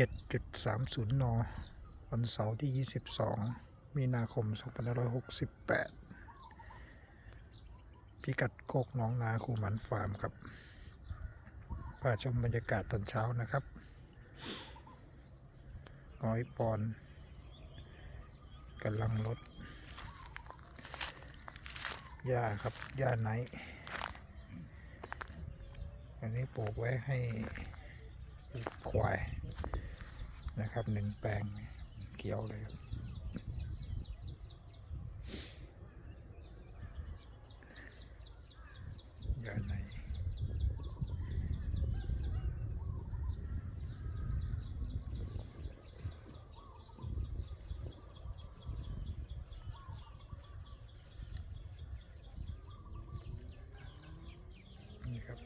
7.30 น วันเสาร์ที่ 22 มีนาคม 2568 พิกัดโคกหน้องนาคูหมันฟาร์มครับพาชมบรรยากาศตอนเช้านะครับร้อยปอนกำลังลดหญ้าครับหญ้าไนอันนี้ปลูกไว้ให้ควาย นะครับหนึ่งแปลงเกี่ยวเลยครับยาในนี่ครับ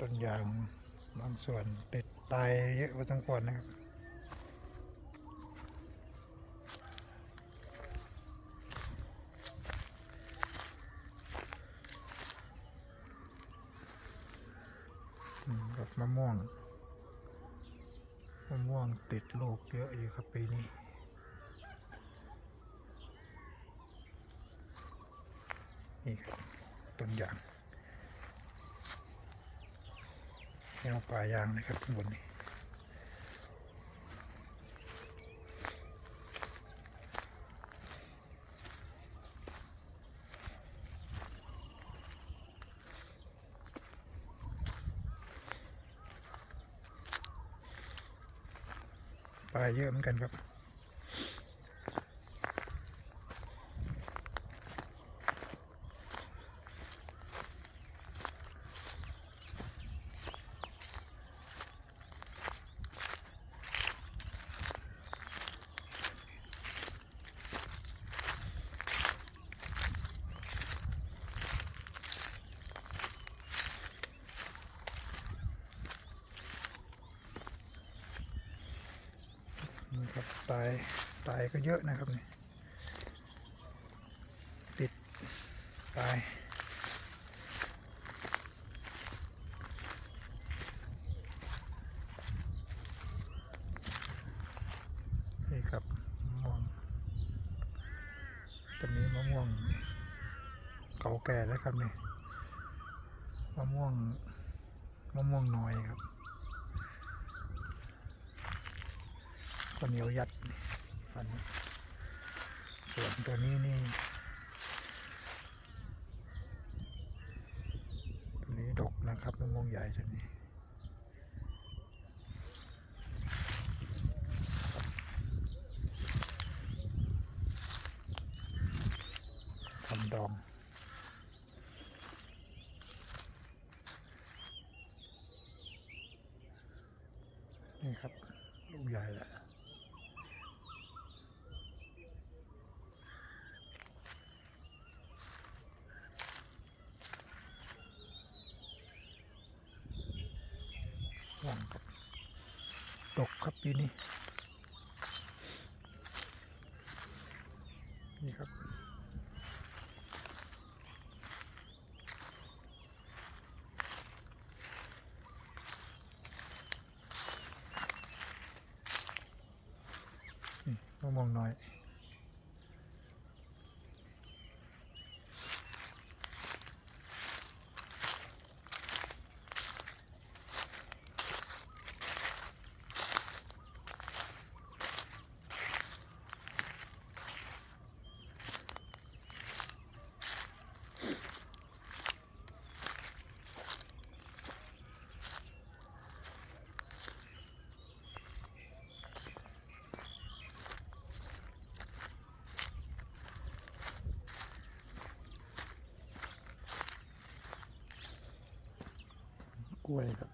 ต้นยางบางส่วนติด ตายเยอะพอสมควรนะครับมกับมะม่วงมะม่วงติดลูกเยอะอยู่ครับปีนี้นี่ครับต้นยาง แนวป่ายางนะครับข้างบนนี้ป่าเยอะเหมือนกันครับ นี่ครับตายตายก็เยอะนะครับนี่ติดตายนี่ครับมะม่วงต้นนี้มะม่วงเก่าแก่แล้วครับนี่มะม่วงมะม่วงน้อยครับ ข้าวเหนียวยัดฟันส่วนตัวนี้นี่ตัวนี้ดกนะครับมะม่วงใหญ่ตัวนี้ทำดองนี่ครับ ลูกใหญ่แหละ ว่างครับตก ครับปีนี้ นี่ครับ มะม่วงน้อย ก ล้วยครับ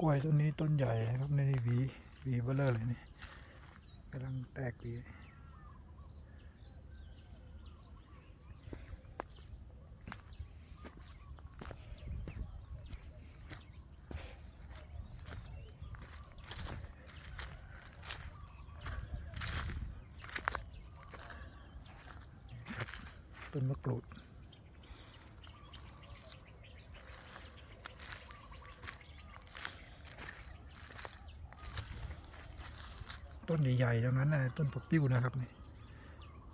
กล้วยต้นนี้ต้นใหญ่นะครับในนี่หวีหวีเบลเลอร์เลยนี่กำลังแตกหวีต้นมะกรูด ต้นใหญ่ๆตรงนั้นนะต้นผักติ้วนะครับนี่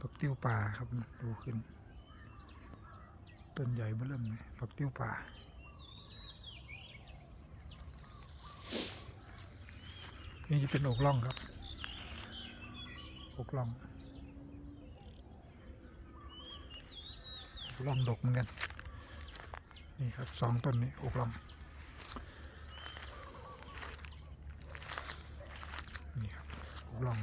ผักติ้วป่าครับดูขึ้น ต้นใหญ่เบื้อเริ่มเลยผักติ้วป่านี่จะเป็นอกล่องครับ อกล่องอกล่องดกเหมือนกัน นี่ครับสองต้นนี้อกล่อง นี่ครับอก ล่อง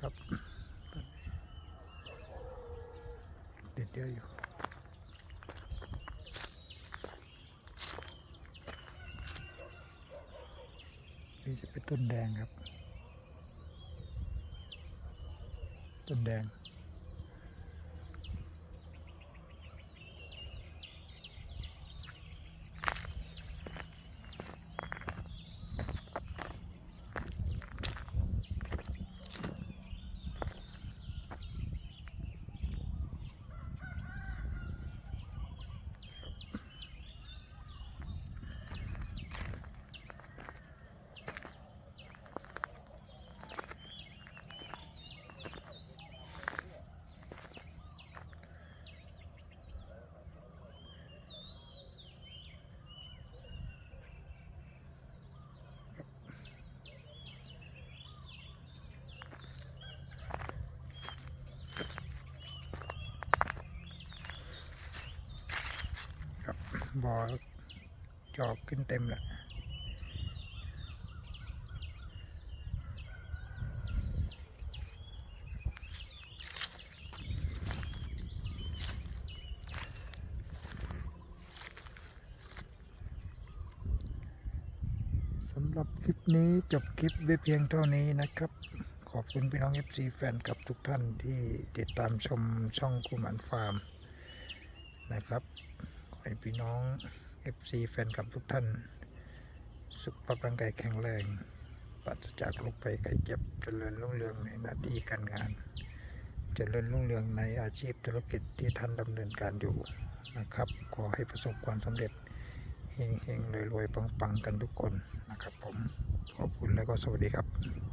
ครับ เยอะอยู่นี่จะเป็นต้นแดงครับ ต้นแดง ครั บ่อจอบขึ้นเต็มแล้วสำหรับคลิปนี้จบคลิปไว้เพียงเท่านี้นะครับ ขอบคุณพี่น้อง FC แฟนกับทุกท่านที่ติดตามชมช่องคุมันฟาร์มนะครับ ให้พี่น้อง FC แฟนกับทุกท่าน สุขภาพร่างกายแข็งแรงปราศจากโรคภัยไข้เจ็บเจริญรุ่งเรืองในหน้าที่การงาน เจริญรุ่งเรืองในอาชีพธุรกิจที่ท่านดำเนินการอยู่นะครับ ขอให้ประสบความสำเร็จเฮงๆรวยๆปังๆกันทุกคนนะครับผมขอบคุณและก็สวัสดีครับ